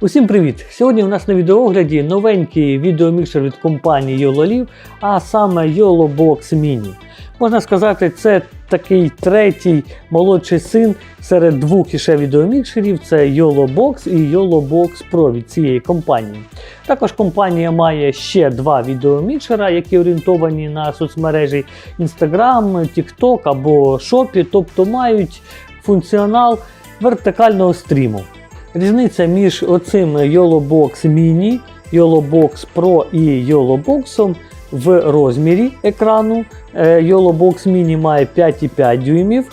Усім привіт! Сьогодні у нас на відеоогляді новенький відеомікшер від компанії YOLOLIV, а саме YOLOBOX Mini. Можна сказати, це такий третій молодший син серед двох іще відеомікшерів: це YOLOBOX і YOLOBOX Pro від цієї компанії. Також компанія має ще два відеомікшера, які орієнтовані на соцмережі Instagram, TikTok або Shopee, тобто мають функціонал вертикального стріму. Різниця між оцим YOLOBOX Mini, YOLOBOX Pro і YOLOBOX в розмірі екрану. Е, YOLOBOX Mini має 5,5 дюймів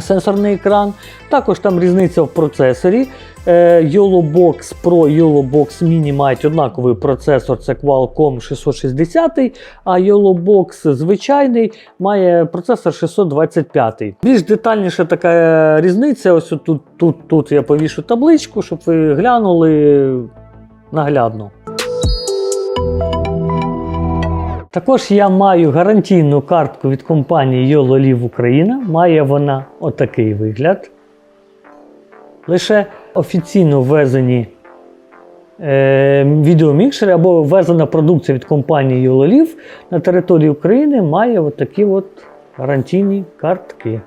сенсорний екран. Також там різниця в процесорі. Е, YOLOBOX Pro і YOLOBOX Mini мають однаковий процесор, це Qualcomm 660, а YOLOBOX звичайний має процесор 625. Більш детальніше така різниця. Ось тут, тут, тут я повішу табличку, щоб ви глянули наглядно. Також я маю гарантійну картку від компанії YOLOLIV Україна. Має вона отакий вигляд. Лише офіційно ввезені е, відеомікшери або ввезена продукція від компанії YOLOLIV на території України має отакі от гарантійні картки.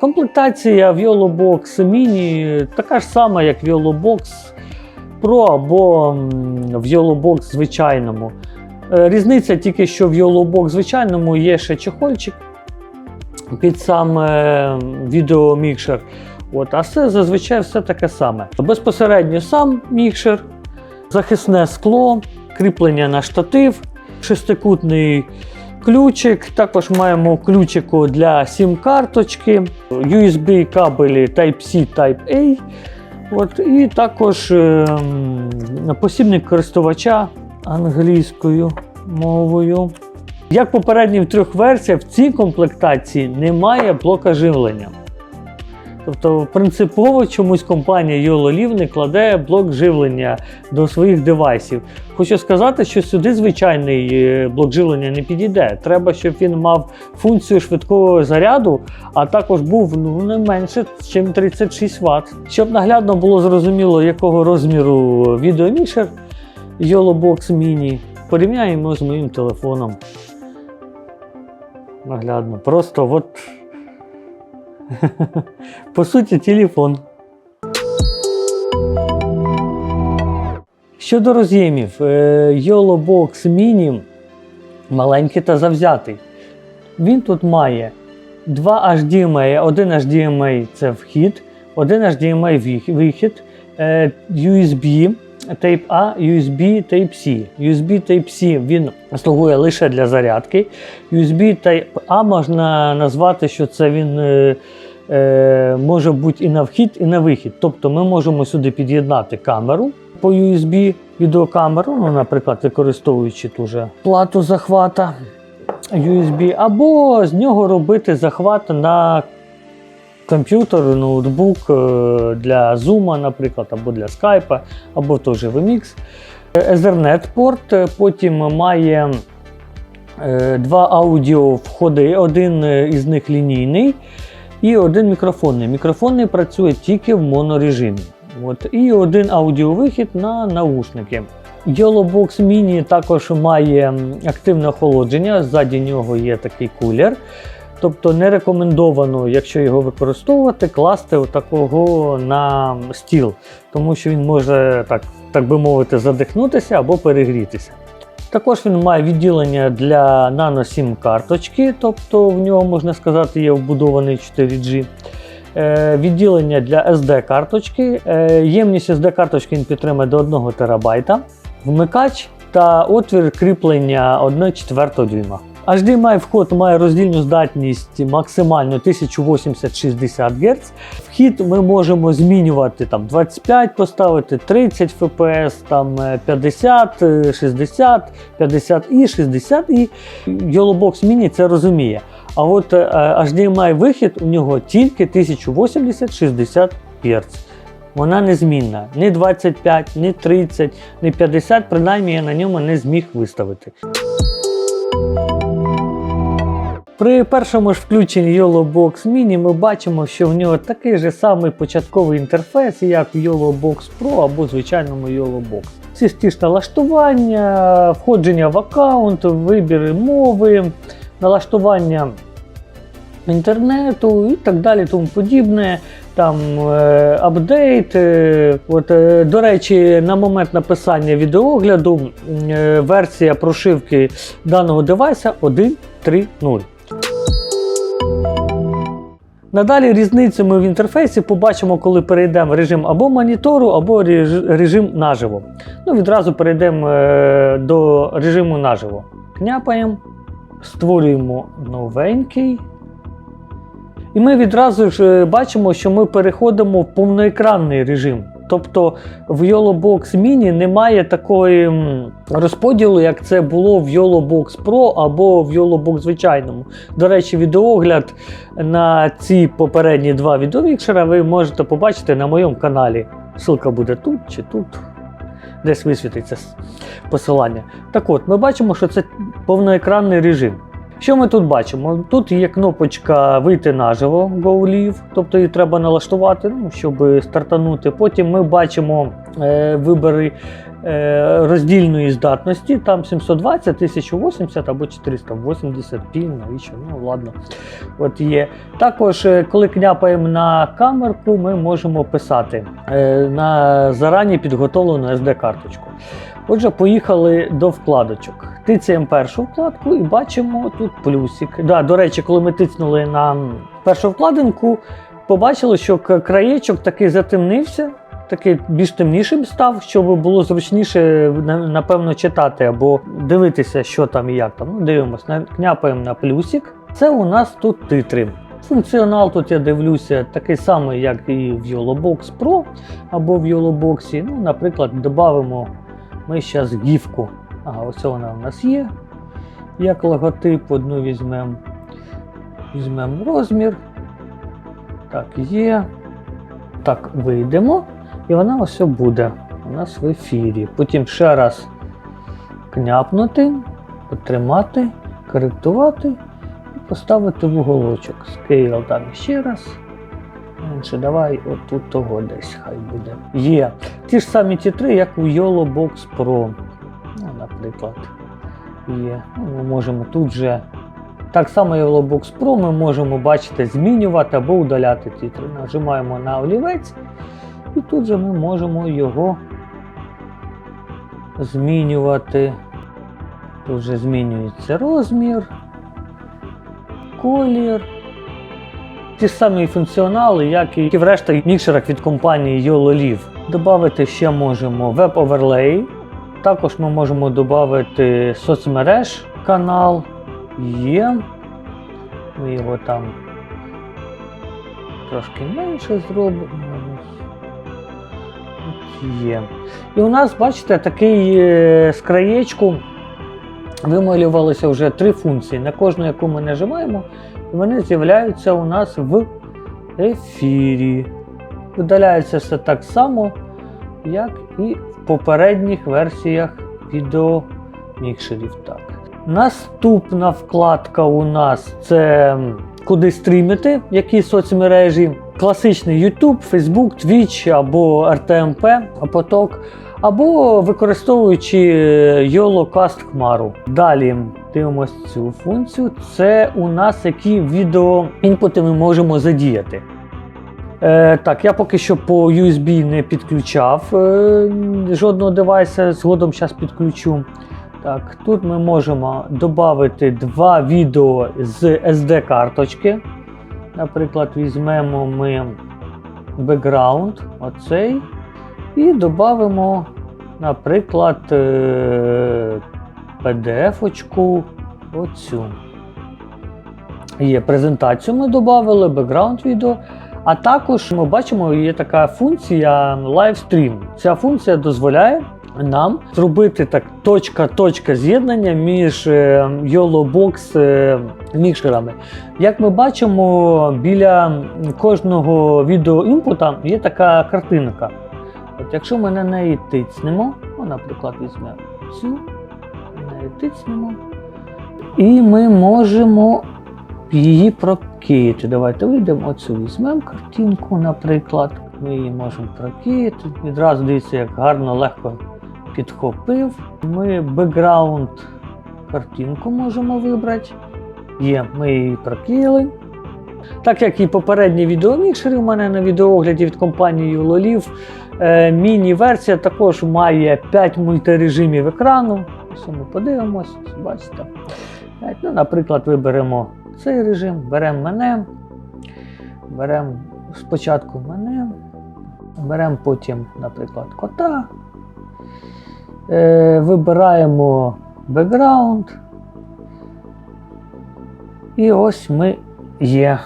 Комплектація в YOLOBOX Mini така ж сама, як в YOLOBOX Pro або YOLOBOX звичайному. Е, Різниця тільки, що в YOLOBOX звичайному є ще чехольчик під сам е, відеомікшер. От, а все зазвичай все таке саме. Безпосередньо сам мікшер, захисне скло, кріплення на штатив, шестикутний ключик. Також маємо ключику для сім-карточки, USB кабелі Type-C Type-A. От, і також ем, посібник користувача англійською мовою. Як попередні в трьох версіях, в цій комплектації немає блока живлення. Тобто, принципово чомусь компанія YOLOLIV не кладе блок живлення до своїх девайсів. Хочу сказати, що сюди звичайний е, блок живлення не підійде. Треба, щоб він мав функцію швидкого заряду, а також був ну, не менше, ніж 36 Вт. Щоб наглядно було зрозуміло, якого розміру відеомішер YOLOBOX Mini, порівняємо з моїм телефоном. Наглядно. Просто от. По суті, телефон. Щодо роз'ємів, е, YOLOBOX Mini маленький та завзятий. Він тут має два HDMI, один HDMI це вхід, один HDMI вихід, е, USB Type-A, USB Type-C. USB Type-C він слугує лише для зарядки. USB Type-A можна назвати, що це він е, е, може бути і на вхід, і на вихід. Тобто ми можемо сюди під'єднати камеру по USB, відеокамеру, ну, наприклад, використовуючи ту же плату захвата USB, або з нього робити захват на комп'ютер, ноутбук е, для Zoom, наприклад, або для Skype, або той же VMix. Ethernet порт, е, потім має е, два аудіо входи, один із них лінійний і один мікрофонний. Мікрофонний працює тільки в монорежимі. От, і один аудіовихід на наушники. YOLOBOX Mini також має активне охолодження, ззаді нього є такий кулер. Тобто не рекомендовано, якщо його використовувати, класти отакого на стіл, тому що він може, так, так би мовити, задихнутися або перегрітися. Також він має відділення для нано SIM карточки, тобто в нього, можна сказати, є вбудований 4G. Е, Відділення для SD карточки. Е, Ємність SD карточки він підтримує до 1 ТБ. Вмикач та отвір кріплення 1,4 дюйма. HDMI вход має роздільну здатність максимально 1080-60 Гц. Вхід ми можемо змінювати там 25 поставити, 30 FPS, там е, 50, е, 60, 50 і 60 і YOLOBOX Mini це розуміє. А от е, HDMI вихід у нього тільки 1080-60 Гц. Вона незмінна. Ні 25, ні 30, ні 50, принаймні я на ньому не зміг виставити. При першому ж включенні YOLOBox Mini ми бачимо, що в нього такий же самий початковий інтерфейс, як в YOLOBox Pro або звичайному YOLOBox. Всі ті ж налаштування, входження в аккаунт, вибір мови, налаштування інтернету і так далі, тому подібне. Там е, апдейт. Е, от, е, до речі, на момент написання відеогляду версія прошивки даного девайса 1.3.0. Надалі різницю ми в інтерфейсі побачимо, коли перейдемо в режим або монітору, або режим наживо. Ну, відразу перейдемо е, до режиму наживо. Княпаємо, створюємо новенький. І ми відразу ж е, бачимо, що ми переходимо в повноекранний режим. Тобто в YOLOBox Mini немає такої розподілу, як це було в YOLOBox Pro або в YOLOBox звичайному. До речі, відеогляд на ці попередні два відеовікшера ви можете побачити на моєму каналі. Ссылка буде тут чи тут. Десь висвітиться посилання. Так от, ми бачимо, що це повноекранний режим. Що ми тут бачимо? Тут є кнопочка вийти наживо Go Live, тобто її треба налаштувати, ну, щоб стартанути. Потім ми бачимо е, вибори е, роздільної здатності, там 720, 1080 або 480 пін, навіщо? Ну ладно. От є. Також, е, коли княпаємо на камерку, ми можемо писати е, на зарані підготовлену SD-карточку. Отже, поїхали до вкладочок. Тицяємо першу вкладку і бачимо тут плюсик. Да, до речі, коли ми тиснули на першу вкладинку, побачили, що краєчок такий затемнився, такий більш темнішим став, щоб було зручніше напевно читати або дивитися, що там і як там. Ну, дивимось, княпаємо на плюсик. Це у нас тут титри. Функціонал тут я дивлюся такий самий, як і в YOLOBox Pro або в YOLOBox. Ну, наприклад, додамо ми зараз гівку. Ага, ось вона у нас є. Як логотип, одну візьмемо. Візьмемо розмір. Так, є. Так, вийдемо. І вона ось буде у нас в ефірі. Потім ще раз княпнути, потримати, коректувати і поставити в уголочок. Scale там ще раз. Менше, давай отут того десь хай буде. Є. Ті ж самі тітри, як у YOLOBox Pro. Ну, наприклад, є. Ну, Ми можемо тут же. Так само YOLOBox Pro ми можемо бачити, змінювати або удаляти титри. Нажимаємо на олівець, і тут же ми можемо його змінювати. Тут вже змінюється розмір, колір. Ті самі функціонали, як і в решта мікшерах від компанії YOLOLIV. Добавити ще можемо Overlay. Також ми можемо додати соцмереж канал. Є. Ми його там трошки менше зробимо. Є. І у нас, бачите, такий е, з краєчку вималювалися вже три функції. На кожну, яку ми нажимаємо, вони з'являються у нас в ефірі. Видаляється все так само, як і в попередніх версіях відеомікшерів. Так. Наступна вкладка у нас це куди стрімити, які соцмережі. Класичний YouTube, Facebook, Twitch або RTMP, поток, або використовуючи е, YOLOcast Хмару. Далі дивимося цю функцію. Це у нас які відеоінпути ми можемо задіяти. Е, так, я поки що по USB не підключав е, жодного девайса, згодом зараз підключу. Так, тут ми можемо додати два відео з SD-карточки. Наприклад, візьмемо ми бекграунд, оцей, і додамо, наприклад, е, PDF-очку оцю. Є презентацію ми додали, бекграунд відео. А також ми бачимо, є така функція Livestream. Ця функція дозволяє нам зробити так точка-точка з'єднання між е, YOLOBox е, мікшерами. Як ми бачимо, біля кожного відеоінпута є така картинка. От якщо ми на неї тицнемо, ну, наприклад, візьмемо цю, на неї тицнемо, і ми можемо її прокити. Давайте вийдемо, оцю візьмемо картинку, наприклад. Ми її можемо прокити. Відразу дивіться, як гарно, легко підхопив. Ми бекграунд картинку можемо вибрати. Є, ми її прокили. Так як і попередні відеомікшери у мене на відеоогляді від компанії Loliv, е, міні-версія також має 5 мультирежимів екрану. Ось ми подивимось, бачите. Ну, наприклад, виберемо цей режим, беремо мене, беремо спочатку мене, беремо потім, наприклад, кота, е, вибираємо бекграунд. І ось ми є.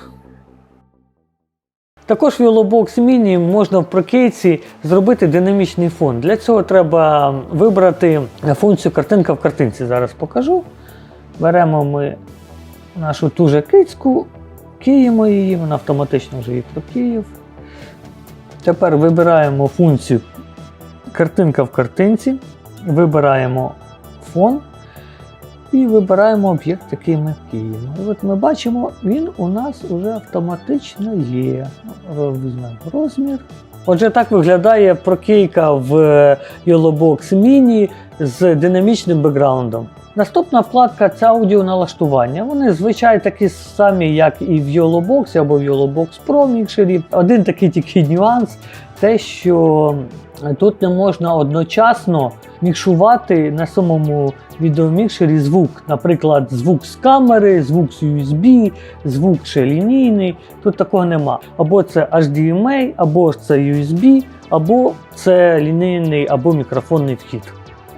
Також в Yellowbox Mini можна в прокейці зробити динамічний фон. Для цього треба вибрати функцію картинка в картинці. Зараз покажу. Беремо ми нашу ту же кицьку, киємо її, вона автоматично вже її прокиїв. Тепер вибираємо функцію картинка в картинці, вибираємо фон і вибираємо об'єкт, який ми киємо. І от ми бачимо, він у нас вже автоматично є. Візьмемо розмір. Отже, так виглядає прокейка в Yellowbox Mini з динамічним бекграундом. Наступна вкладка це аудіоналаштування. Вони звичайно такі самі, як і в Yellowbox або в Yellowbox Pro мікшері. Один такий тільки нюанс, те, що тут не можна одночасно мікшувати на самому відеомікшері звук. Наприклад, звук з камери, звук з USB, звук ще лінійний. Тут такого нема. Або це HDMI, або це USB, або це лінійний або мікрофонний вхід.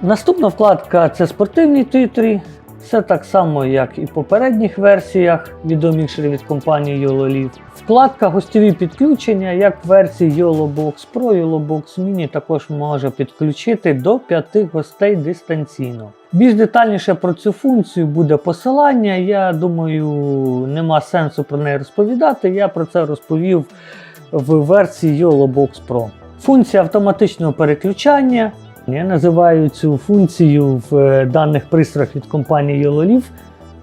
Наступна вкладка це спортивні титри. Все так само, як і в попередніх версіях відеомікшерів від компанії YOLOLIV. Вкладка гостєві підключення, як в версії YOLOBox Pro, YOLOBox Mini також може підключити до 5 гостей дистанційно. Більш детальніше про цю функцію буде посилання. Я думаю, нема сенсу про неї розповідати. Я про це розповів в версії YOLOBox Pro. Функція автоматичного переключання. Я називаю цю функцію в е, даних пристроях від компанії YOLOLIV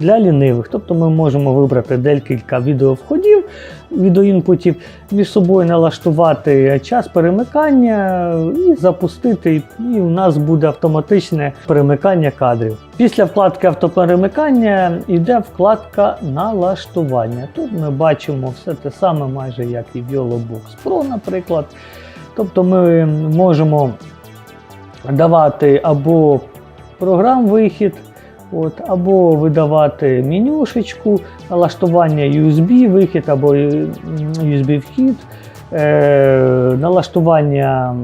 для лінивих. Тобто ми можемо вибрати декілька відеовходів, відеоінпутів, між собою налаштувати час перемикання і запустити, і у нас буде автоматичне перемикання кадрів. Після вкладки автоперемикання йде вкладка налаштування. Тут ми бачимо все те саме, майже як і в YOLOBox Pro, наприклад. Тобто ми можемо давати або програм вихід, от, або видавати менюшечку, налаштування USB вихід або USB вхід, е, налаштування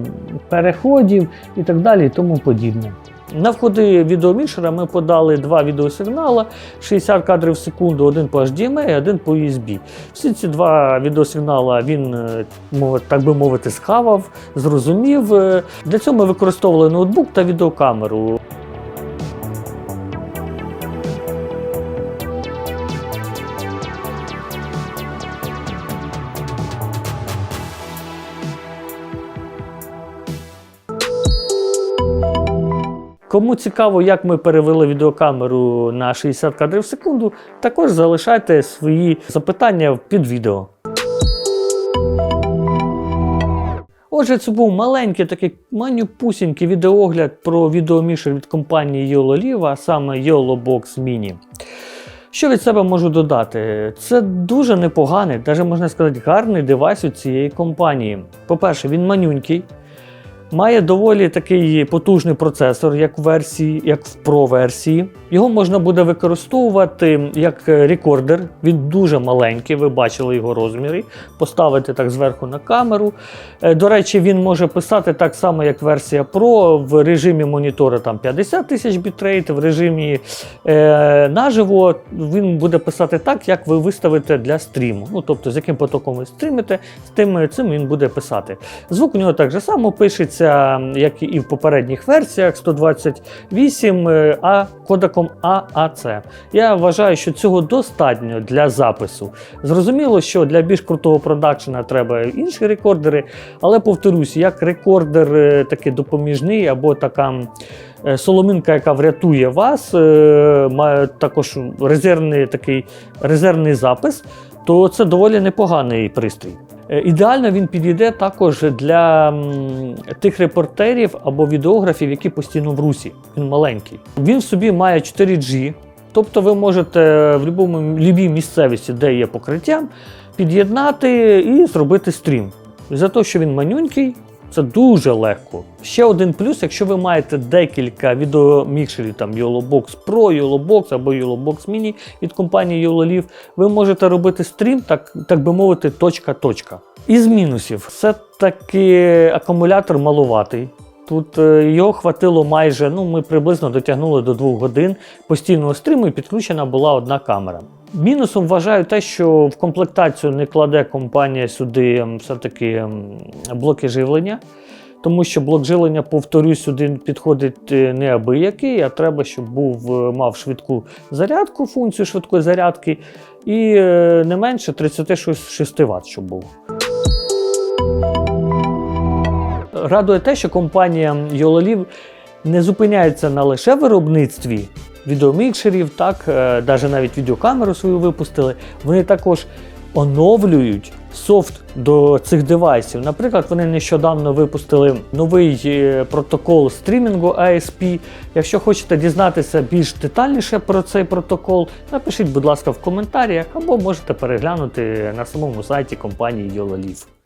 переходів і так далі і тому подібне. На входи відеомішера ми подали два відеосигнали 60 кадрів в секунду, один по HDMI, один по USB. Всі ці два відеосигнали він, е, так би мовити, схавав, зрозумів. Е, Для цього ми використовували ноутбук та відеокамеру. Кому цікаво, як ми перевели відеокамеру на 60 кадрів в секунду, також залишайте свої запитання під відео. Отже, це був маленький такий манюпусінький відеогляд про відеомішер від компанії YOLOLIV, а саме YOLOBox Mini. Що від себе можу додати? Це дуже непоганий, навіть можна сказати, гарний девайс у цієї компанії. По-перше, він манюнький, має доволі такий потужний процесор, як в версії, як в Pro версії. Його можна буде використовувати як рекордер. Він дуже маленький, ви бачили його розміри. Поставити так зверху на камеру. Е, До речі, він може писати так само, як версія Pro в режимі монітора там 50 тисяч бітрейт, в режимі е, наживо він буде писати так, як ви виставите для стріму. Ну, тобто, з яким потоком ви стрімите, з тим цим він буде писати. Звук у нього так же само пишеться, як і в попередніх версіях 128, е, а кодеком знаком AAC. Я вважаю, що цього достатньо для запису. Зрозуміло, що для більш крутого продакшена треба інші рекордери, але повторюсь, як рекордер е, такий допоміжний або така е, соломинка, яка врятує вас, е, має також резервний такий резервний запис, то це доволі непоганий пристрій. Е, Ідеально він підійде також для тих репортерів або відеографів, які постійно в русі. Він маленький. Він в собі має 4G, тобто ви можете в будь-якому любій місцевості, де є покриття, під'єднати і зробити стрім. За те, що він манюнький, це дуже легко. Ще один плюс, якщо ви маєте декілька відеомікшерів, там YoloBox Pro, YoloBox або YoloBox Mini від компанії YoloLive, ви можете робити стрім, так, так би мовити, точка-точка. Із мінусів, все-таки акумулятор малуватий. Тут е, його хватило майже, ну ми приблизно дотягнули до 2 годин постійного стріму і підключена була одна камера. Мінусом вважаю те, що в комплектацію не кладе компанія сюди все-таки блоки живлення, тому що блок живлення, повторюсь, сюди підходить е, неабиякий, а треба, щоб був, е, мав швидку зарядку, функцію швидкої зарядки, і не менше 36 Вт, щоб був. Радує те, що компанія YoloLive не зупиняється на лише виробництві відеомікшерів, так, е, навіть навіть відеокамеру свою випустили. Вони також оновлюють софт до цих девайсів. Наприклад, вони нещодавно випустили новий е, протокол стрімінгу ASP. Якщо хочете дізнатися більш детальніше про цей протокол, напишіть, будь ласка, в коментарях або можете переглянути на самому сайті компанії YoloLive.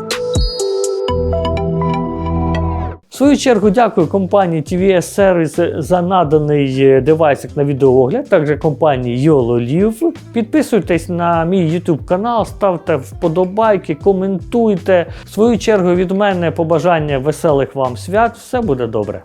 Свою чергу дякую компанії TVS Service за наданий е, девайсик на відеоогляд, також компанії YOLOLIV. Підписуйтесь на мій YouTube канал, ставте вподобайки, коментуйте. В свою чергу від мене побажання веселих вам свят. Все буде добре.